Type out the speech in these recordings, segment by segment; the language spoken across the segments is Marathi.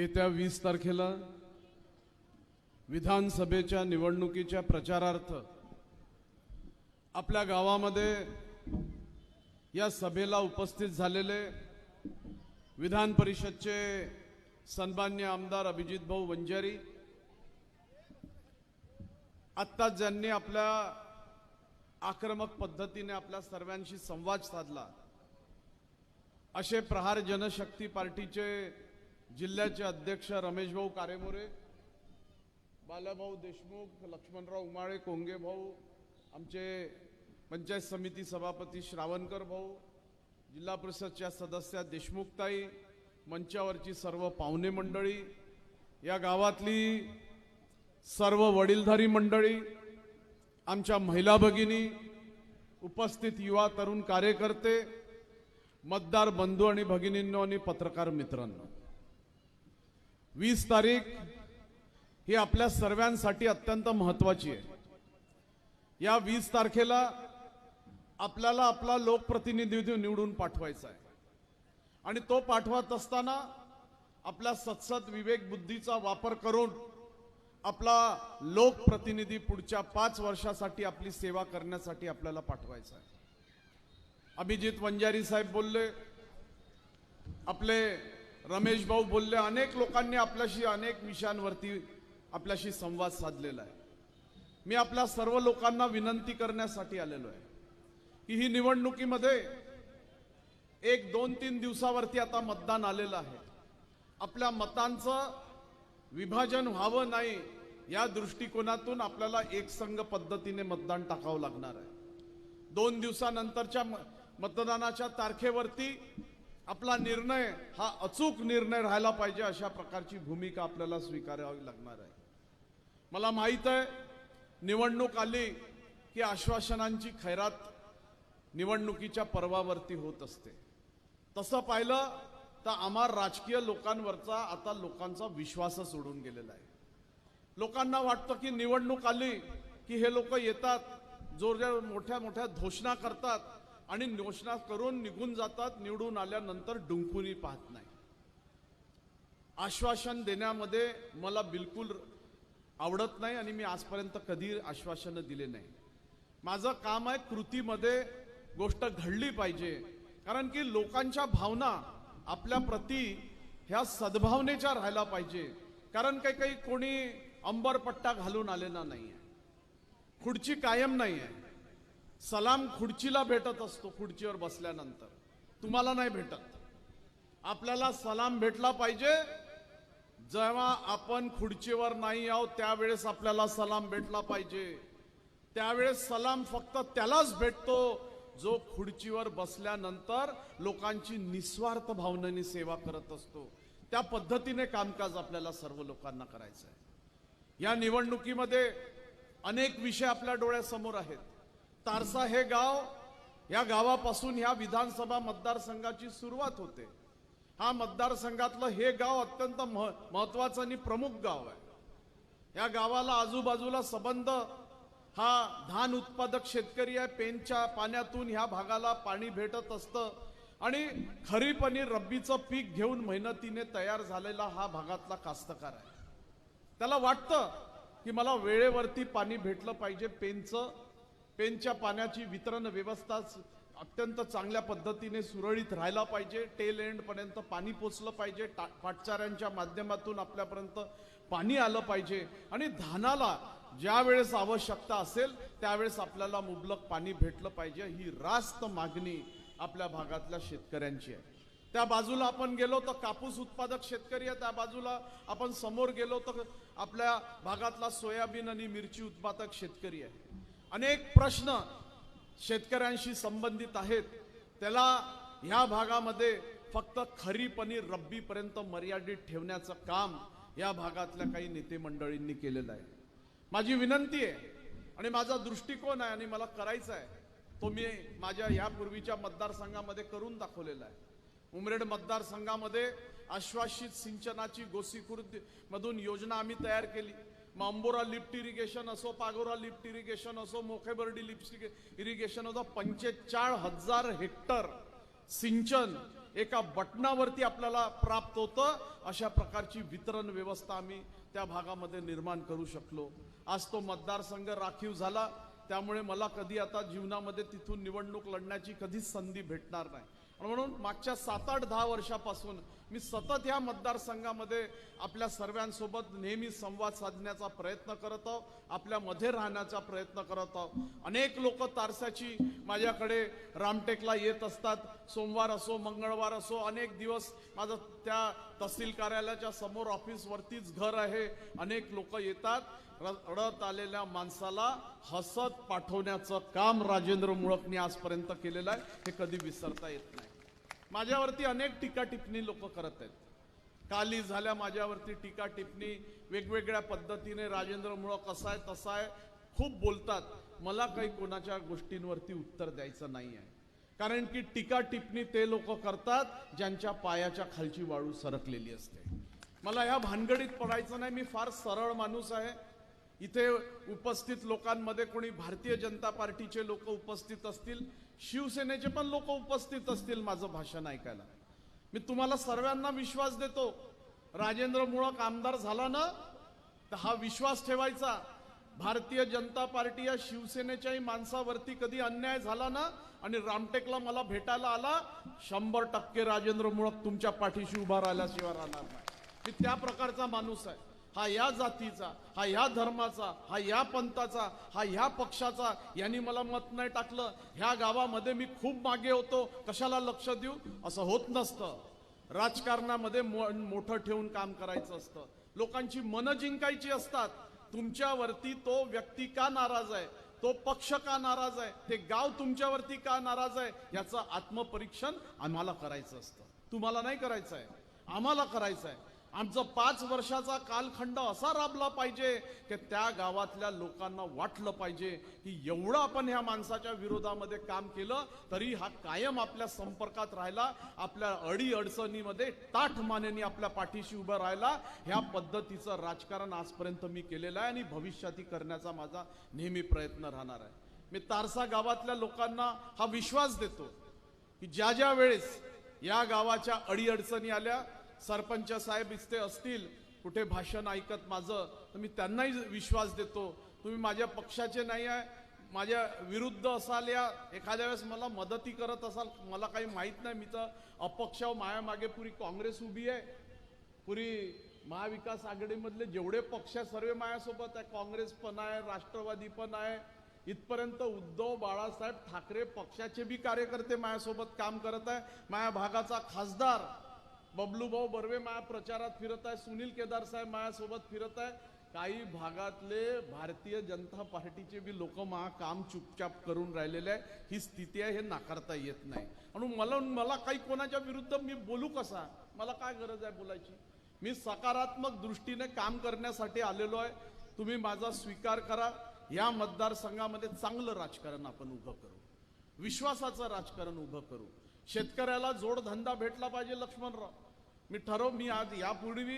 येत्या वीस तारखेला विधानसभेच्या निवडणुकीच्या प्रचारार्थ आपल्या गावामध्ये या सभेला उपस्थित झालेले विधान परिषदचे सन्मान्य आमदार अभिजित भाऊ वंजारी आत्ताच ज्यांनी आपल्या आक्रमक पद्धतीने आपल्या सर्वांशी संवाद साधला असे प्रहार जनशक्ती पार्टीचे जिल्ह्याचे अध्यक्ष रमेशभाऊ कारेमोरे बालाभाऊ देशमुख लक्ष्मणराव उमाळे कोंगे भाऊ आमचे पंचायत समिती सभापती श्रावणकर भाऊ जिल्हा परिषदच्या सदस्या देशमुखताई मंचावरची सर्व पाहुणे मंडळी या गावातली सर्व वडीलधारी मंडळी आमच्या महिला भगिनी उपस्थित युवा तरुण कार्यकर्ते मतदार बंधू आणि भगिनींनो आणि पत्रकार मित्रांनो. वीस तारीख ही आपल्या सर्वांसाठी अत्यंत महत्वाची आहे. या वीस तारखेला आपल्याला आपला लोकप्रतिनिधी निवडून पाठवायचा आहे. आणि तो पाठवत असताना आपल्या सत्सत विवेक बुद्धीचा वापर करून आपला लोकप्रतिनिधी पुढच्या पाच वर्षासाठी आपली सेवा करण्यासाठी आपल्याला पाठवायचा आहे. अभिजित वंजारी साहेब बोलले आपले रमेश भाऊ बोलले अनेक लोकांनी आपल्याशी अनेक विषयांवरती आपल्याशी संवाद साधलेला आहे. मी आपल्या सर्व लोकांना विनंती करण्यासाठी आलेलो आहे की ही निवडणुकीमध्ये एक दोन तीन दिवसावरती आता मतदान आलेलं आहे. आपल्या मतांचं विभाजन व्हावं नाही या दृष्टिकोनातून आपल्याला एकसंघ पद्धतीने मतदान टाकावं लागणार आहे. दोन दिवसानंतरच्या मतदानाच्या तारखेवरती आपला निर्णय हा अचूक निर्णय राहायला पाहिजे अशा प्रकारची भूमिका आपल्याला स्वीकारावी लागणार आहे. मला माहीत आहे निवडणूक आली की आश्वासनांची खैरात निवडणुकीच्या पर्वावरती होत असते. तसं पाहिलं तर आम्हा राजकीय लोकांवरचा आता लोकांचा विश्वासच उडून गेलेला आहे. लोकांना वाटतं की निवडणूक आली की हे लोक येतात जोर मोठ्या मोठ्या घोषणा करतात आणि घोषणा करून निघून जातात निवडून आल्यानंतर डुंकूनही पाहत नाही. आश्वासन देण्यामध्ये मला बिलकुल आवडत नाही आणि मी आजपर्यंत कधी आश्वासनं दिले नाही. माझं काम आहे कृतीमध्ये गोष्ट घडली पाहिजे कारण की लोकांच्या भावना आपल्या प्रती ह्या सद्भावनेच्या राहायला पाहिजे कारण काही काही कोणी अंबरपट्टा घालून आलेला नाही आहे खुर्ची कायम नाही आहे सलाम खुर्चीला भेटत असतो खुर्चीवर बसल्यानंतर. तुम्हाला नाही भेटत. आपल्याला सलाम भेटला पाहिजे. जेव्हा आपण खुर्चीवर नाही आहोत त्यावेळेस आपल्याला सलाम भेटला पाहिजे. त्यावेळेस सलाम फक्त त्यालाच भेटतो जो खुर्चीवर बसल्यानंतर लोकांची निस्वार्थ भावनेने सेवा करत असतो. त्या पद्धतीने कामकाज आपल्याला सर्व लोकांना करायचं आहे या निवडणुकीमध्ये अनेक विषय आपल्या डोळ्यासमोर आहेत. तारसा हे गाव या गावापासून ह्या विधानसभा मतदारसंघाची सुरुवात होते. हा मतदारसंघातलं हे गाव अत्यंत मह- महत्वाचं आणि प्रमुख गाव आहे. या गावाला आजूबाजूला संबंध हा धान उत्पादक शेतकरी आहे पेनच्या पाण्यातून ह्या भागाला पाणी भेटत असतं आणि खरीप आणि रब्बीचं पीक घेऊन मेहनतीने तयार झालेला हा भागातला कास्तकार आहे. त्याला वाटतं की मला वेळेवरती पाणी भेटलं पाहिजे पेनचं पेनच्या पाण्याची वितरण व्यवस्था अत्यंत चांगल्या पद्धतीने सुरळीत राहायला पाहिजे. टेल एंडपर्यंत पाणी पोचलं पाहिजे. टा- पाटचाऱ्यांच्या माध्यमातून आपल्यापर्यंत पाणी आलं पाहिजे. आणि धानाला ज्या वेळेस आवश्यकता असेल त्यावेळेस आपल्याला मुबलक पाणी भेटलं पाहिजे. ही रास्त मागणी आपल्या भागातल्या शेतकऱ्यांची आहे. त्या बाजूला आपण गेलो तर कापूस उत्पादक शेतकरी आहे. त्या बाजूला आपण समोर गेलो तर आपल्या भागातला सोयाबीन आणि मिरची उत्पादक शेतकरी आहे. अनेक प्रश्न शेतकऱ्यांशी संबंधित आहेत. त्याला ह्या भागामध्ये फक्त खरीप आणि रब्बीपर्यंत मर्यादित ठेवण्याचं काम या भागातल्या काही नेते मंडळींनी केलेलं आहे. माझी विनंती आहे आणि माझा दृष्टिकोन आहे आणि मला करायचा आहे तो मी माझ्या यापूर्वीच्या मतदारसंघामध्ये करून दाखवलेला आहे. उमरेड मतदारसंघामध्ये आश्वासित सिंचनाची गोसीखुर्द मधून योजना आम्ही तयार केली. मांबोरा लिफ्ट इरिगेशन असो पागोरा लिफ्ट इरिगेशन असो मोखेबर्डी लिफ्ट इरिगेशन असो पंचेचाळ हजार हेक्टर सिंचन एका बटनावरती आपल्याला प्राप्त होतं. अशा प्रकारची वितरण व्यवस्था आम्ही त्या भागामध्ये निर्माण करू शकलो. आज तो मतदारसंघ राखीव झाला. त्यामुळे मला कधी आता जीवनामध्ये तिथून निवडणूक लढण्याची कधीच संधी भेटणार नाही. म्हणून मागच्या सात आठ दहा वर्षापासून मी सतत ह्या मतदारसंघामध्ये आपल्या सर्वांसोबत नेहमी संवाद साधण्याचा प्रयत्न करत आहोत आपल्यामध्ये राहण्याचा प्रयत्न करत आहोत अनेक लोक तारसाची माझ्याकडे रामटेकला येत असतात. सोमवार असो मंगळवार असो अनेक दिवस माझं त्या तहसील कार्यालयाच्या समोर ऑफिसवरतीच घर आहे. अनेक लोक येतात. रडत आलेल्या माणसाला हसत पाठवण्याचं काम राजेंद्र मुळकने आजपर्यंत केलेलं आहे हे कधी विसरता येत नाही. माझ्यावरती अनेक टीका टिप्पणी लोक करत आहेत. काली झाल्या माझ्यावरती टीका टिप्पणी वेगवेगळ्या पद्धतीने राजेंद्र मुळक कसा आहे तसा आहे खूप बोलतात. मला काही कोणाच्या गोष्टींवरती उत्तर द्यायचं नाही आहे. कारण की टीका टिप्पणी ते लोक करतात ज्यांच्या पायाच्या खालची वाळू सरकलेली असते. मला ह्या भानगडीत पडायचं नाही मी फार सरळ माणूस आहे. इथे उपस्थित लोकांमध्ये कोणी भारतीय जनता पार्टीचे लोक उपस्थित असतील शिवसेनेचे पण लोक उपस्थित असतील माझं भाषण ऐकायला. मी तुम्हाला सर्वांना विश्वास देतो राजेंद्र मुळक आमदार झाला ना तर हा विश्वास ठेवायचा. भारतीय जनता पार्टी या शिवसेनेच्याही माणसावरती कधी अन्याय झाला ना आणि रामटेकला मला भेटायला आला शंभर टक्के राजेंद्र मुळक तुमच्या पाठीशी उभा राहिल्याशिवाय राहणार नाही. मी त्या प्रकारचा माणूस आहे. हा या जातीचा हा या धर्माचा हा या पंथाचा हा ह्या पक्षाचा यांनी मला मत नाही टाकलं. ह्या गावामध्ये मी खूप मागे होतो. कशाला लक्ष देऊ? असं होत नसतं. राजकारणामध्ये मो- मोठं ठेवून काम करायचं असतं. लोकांची मनं जिंकायची असतात. तुमच्यावरती तो व्यक्ती का नाराज आहे? तो पक्ष का नाराज आहे? ते गाव तुमच्यावरती का नाराज आहे? याचं आत्मपरीक्षण आम्हाला करायचं असतं. तुम्हाला नाही करायचं आहे. आम्हाला करायचं आहे. आमचा पाच वर्षाचा कालखंड असा राबला पाहिजे की त्या गावातल्या लोकांना वाटलं पाहिजे की एवढं आपण ह्या माणसाच्या विरोधामध्ये काम केलं तरी हा कायम आपल्या संपर्कात राहिला आपल्या अडी अडचणीमध्ये ताठ मानेने आपल्या पाठीशी उभं राहिला. ह्या पद्धतीचं राजकारण आजपर्यंत मी केलेलं आहे आणि भविष्यातही करण्याचा माझा नेहमी प्रयत्न राहणार आहे. मी तारसा गावातल्या लोकांना हा विश्वास देतो की ज्या ज्या वेळेस या गावाच्या अडीअडचणी आल्या सरपंच साहेब इथे असतील कुठे भाषण ऐकत माझं तर मी त्यांनाही विश्वास देतो. तुम्ही माझ्या पक्षाचे नाही आहे माझ्या विरुद्ध असाल या एखाद्या वेळेस मला मदती करत असाल मला काही माहीत नाही मी तर अपक्ष माया मागे पुरी काँग्रेस उभी आहे. पुरी महाविकास आघाडीमधले जेवढे पक्ष आहे सर्व माझ्यासोबत आहे काँग्रेस पण आहे राष्ट्रवादी पण आहे. इथपर्यंत उद्धव बाळासाहेब ठाकरे पक्षाचे बी कार्यकर्ते माझ्यासोबत काम करत आहे. माझ्या भागाचा खासदार बबलू भाऊ बर्वे माया प्रचारात फिरत आहे सुनील केदार साहेब माझ्यासोबत फिरत आहे. काही भागातले भारतीय जनता पार्टीचे बी लोक मा काम चुपचाप करून राहिलेले आहे. ही स्थिती आहे हे नाकारता येत नाही. म्हणून मला मला काही कोणाच्या विरुद्ध मी बोलू कसा? मला काय गरज आहे बोलायची? मी सकारात्मक दृष्टीने काम करण्यासाठी आलेलो आहे. तुम्ही माझा स्वीकार करा. या मतदारसंघामध्ये चांगलं राजकारण आपण उभं करू. विश्वासाचं राजकारण उभं करू. शेतकऱ्याला जोडधंदा भेटला पाहिजे लक्ष्मणराव. मी ठरव मी आज यापूर्वी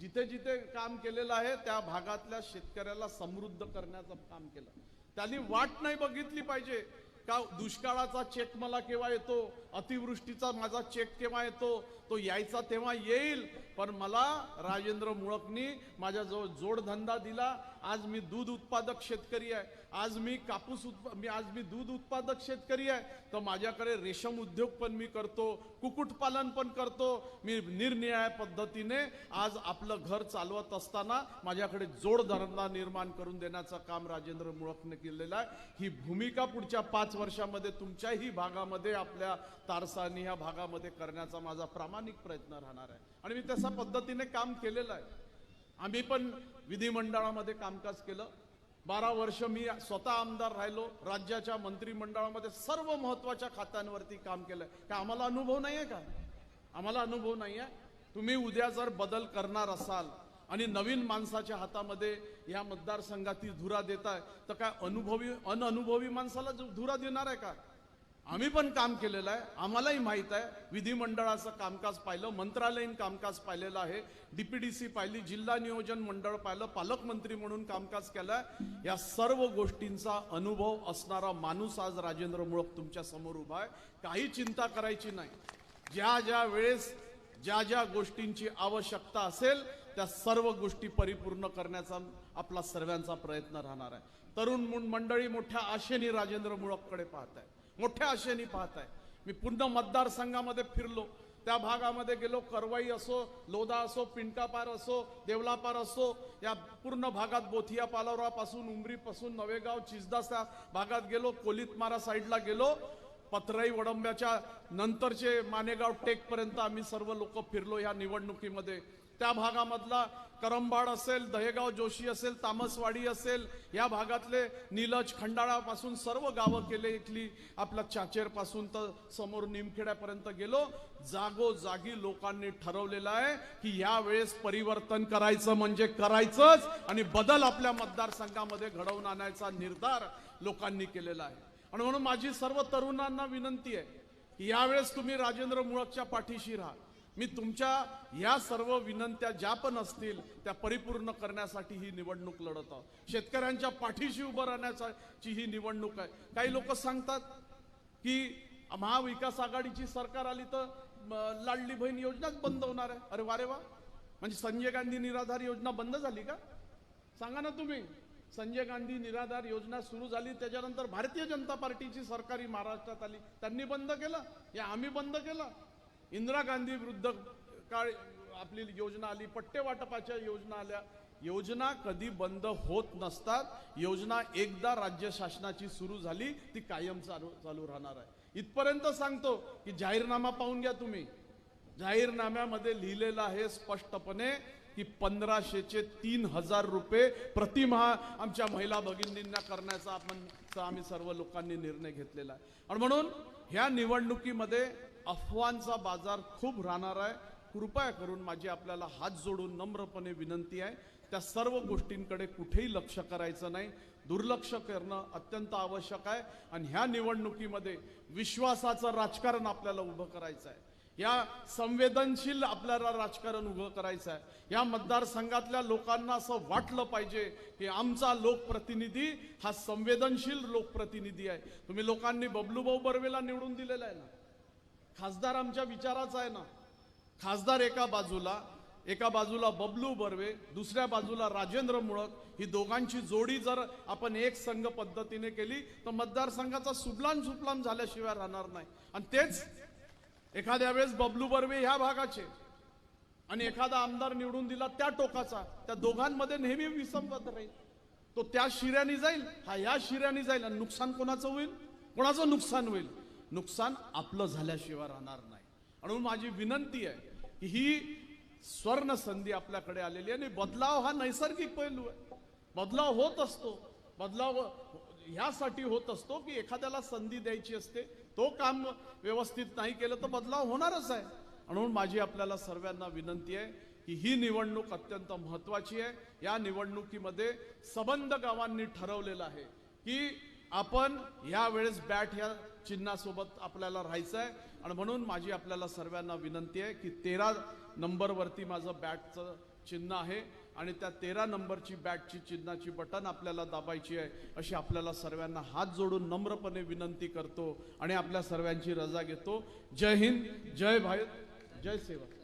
जिथे जिथे काम केलेलं आहे त्या भागातल्या शेतकऱ्याला समृद्ध करण्याचं काम केलं. त्यांनी वाट नाही बघितली पाहिजे का दुष्काळाचा चेक मला केव्हा येतो अतिवृष्टीचा माझा चेक केव्हा येतो तो यायचा तेव्हा येईल. पण मला राजेंद्र मुळकनी माझ्याजवळ जोडधंदा दिला. आज मी दूध उत्पादक शेतकरी आहे. आज मी कापूस उत्प मी आज मी दूध उत्पादक शेतकरी आहे तर माझ्याकडे रेशम उद्योग पण मी करतो कुक्कुटपालन पण करतो मी निरनिराळ्या पद्धतीने आज आपलं घर चालवत असताना माझ्याकडे जोडधरणा निर्माण करून देण्याचं काम राजेंद्र मुळकने केलेलं आहे. ही भूमिका पुढच्या पाच वर्षामध्ये तुमच्याही भागामध्ये आपल्या तारसानी ह्या भागामध्ये करण्याचा माझा प्रामाणिक प्रयत्न राहणार आहे. आणि मी तशा पद्धतीने काम केलेलं आहे. आम्ही पण विधिमंडळामध्ये कामकाज केलं. बारा वर्ष मी स्वतः आमदार राहिलो. राज्याच्या मंत्रिमंडळामध्ये सर्व महत्त्वाच्या खात्यांवरती काम केलंय का आम्हाला अनुभव नाही आहे का? आम्हाला अनुभव नाही आहे तुम्ही उद्या जर बदल करणार असाल आणि नवीन माणसाच्या हातामध्ये या मतदारसंघातील धुरा देताय तर काय अनुभवी अनअनुभवी माणसाला जो धुरा देणार आहे का? आम्ही पण काम केलेलं आहे. आम्हालाही माहीत आहे. विधिमंडळाचं कामकाज पाहिलं मंत्रालयीन कामकाज पाहिलेलं आहे. डीपीडीसी पाहिली जिल्हा नियोजन मंडळ पाहिलं पालकमंत्री म्हणून कामकाज केलंय. या सर्व गोष्टींचा अनुभव असणारा माणूस आज राजेंद्र मुळक तुमच्यासमोर उभा आहे. काही चिंता करायची नाही. ज्या ज्या वेळेस ज्या ज्या गोष्टींची आवश्यकता असेल त्या सर्व गोष्टी परिपूर्ण करण्याचा आपला सर्वांचा प्रयत्न राहणार आहे. तरुण मंडळी मोठ्या आशेने राजेंद्र मुळककडे पाहत आहे मोठ्या आशेने पाहत आहे. मी पूर्ण मतदारसंघामध्ये फिरलो. त्या भागामध्ये गेलो. करवाई असो लोधा असो पिंटापार असो देवलापार असो या पूर्ण भागात बोथिया पालोरापासून उमरीपासून नवेगाव चिजदास त्या भागात गेलो. कोलितमारा साईडला गेलो. पत्रई वडंब्याच्या नंतरचे मानेगाव टेकपर्यंत आम्ही सर्व लोक फिरलो या निवडणुकीमध्ये. त्या भागामधला करंबाड असेल दहेगाव जोशी असेल तामसवाडी असेल या भागातले नीलज खंडाळापासून सर्व गावं केले इथली आपल्या चाचेरपासून तर समोर निमखेड्यापर्यंत गेलो. जागोजागी लोकांनी ठरवलेलं आहे की या वेळेस परिवर्तन करायचं म्हणजे करायचंच आणि बदल आपल्या मतदारसंघामध्ये घडवून आणायचा निर्धार लोकांनी केलेला आहे. आणि म्हणून माझी सर्व तरुणांना विनंती आहे की यावेळेस तुम्ही राजेंद्र मुळकच्या पाठीशी राहा. मी तुमच्या या सर्व विनंत्या ज्या पण असतील त्या परिपूर्ण करण्यासाठी ही निवडणूक लढत आहोत. शेतकऱ्यांच्या पाठीशी उभं राहण्याची ही निवडणूक आहे. काही लोक सांगतात की महाविकास आघाडीची सरकार आली तर लाडली बहीण योजनाच बंद होणार आहे. अरे वारे वा. म्हणजे संजय गांधी निराधार योजना बंद झाली का? सांगा ना तुम्ही. संजय गांधी निराधार योजना सुरू झाली त्याच्यानंतर भारतीय जनता पार्टीची सरकारी महाराष्ट्रात आली. त्यांनी बंद केलं. या आम्ही बंद केलं. इंदिरा गांधी वृद्ध काळ आपली योजना आली पट्टे वाटपाच्या योजना आल्या. योजना कधी बंद होत नसतात. योजना एकदा राज्य शासनाची सुरू झाली ती कायम चालू चालू राहणार आहे. इथपर्यंत सांगतो की जाहीरनामा पाहून घ्या तुम्ही. जाहीरनाम्यामध्ये लिहिलेलं आहे स्पष्टपणे की पंधराशेचे तीन हजार रुपये प्रतिमहा आमच्या महिला भगिनींना करण्याचा आपण आम्ही सर्व लोकांनी निर्णय घेतलेला आहे. आणि म्हणून ह्या निवडणुकीमध्ये अफवांचा बाजार खूप राहणार आहे. कृपया करून माझी आपल्याला हात जोडून नम्रपणे विनंती आहे. त्या सर्व गोष्टींकडे कुठेही लक्ष करायचं नाही. दुर्लक्ष करणं अत्यंत आवश्यक आहे. आणि ह्या निवडणुकीमध्ये विश्वासाचं राजकारण आपल्याला उभं करायचं आहे या संवेदनशील आपल्याला राजकारण उभं करायचं आहे या मतदारसंघातल्या लोकांना असं वाटलं पाहिजे की आमचा लोकप्रतिनिधी हा संवेदनशील लोकप्रतिनिधी आहे. तुम्ही लोकांनी बबलूभाऊ बर्वेला निवडून दिलेला आहे ना? खासदार आमच्या विचाराचा आहे ना. खासदार एका बाजूला एका बाजूला बबलू बर्वे दुसऱ्या बाजूला राजेंद्र मुळक. ही दोघांची जोडी जर आपण एक संघ पद्धतीने केली तर मतदारसंघाचा सुबलाम सुबलाम झाल्याशिवाय राहणार नाही. आणि तेच एखाद्या वेळेस बबलू बर्वे ह्या भागाचे आणि एखादा आमदार निवडून दिला त्या टोकाचा त्या दोघांमध्ये नेहमी विसंगत राहील. तो त्या शिऱ्याने जाईल हा या शिऱ्याने जाईल. आणि नुकसान कोणाचं होईल? कोणाचं नुकसान होईल? नुकसान आपलं झाल्याशिवाय राहणार नाही. आणि म्हणून माझी विनंती आहे की ही स्वर्ण संधी आपल्याकडे आलेली आहे आणि बदलाव हा नैसर्गिक पैलू आहे. बदलाव होत असतो. बदलाव ह्यासाठी होत असतो की एखाद्याला संधी द्यायची असते तो काम व्यवस्थित नाही केलं तर बदलाव होणारच आहे. म्हणून माझी आपल्याला सर्वांना विनंती आहे की ही निवडणूक अत्यंत महत्वाची आहे. या निवडणुकीमध्ये सबंध गावांनी ठरवलेलं आहे की आपण या वेळेस बॅट ह्या चिन्हासोबत आपल्याला राहायचं आहे आणि म्हणून माझी आपल्याला सर्वांना विनंती आहे की तेरा नंबरवरती माझं बॅटचं चिन्ह आहे. आणि त्या तेरा नंबरची बॅटची चिन्हाची बटन आपल्याला दाबायची आहे. अशी आपल्याला सर्वांना हात जोडून नम्रपणे विनंती करतो आणि आपल्या सर्वांची रजा घेतो. जय हिंद जय भारत जय सेवा.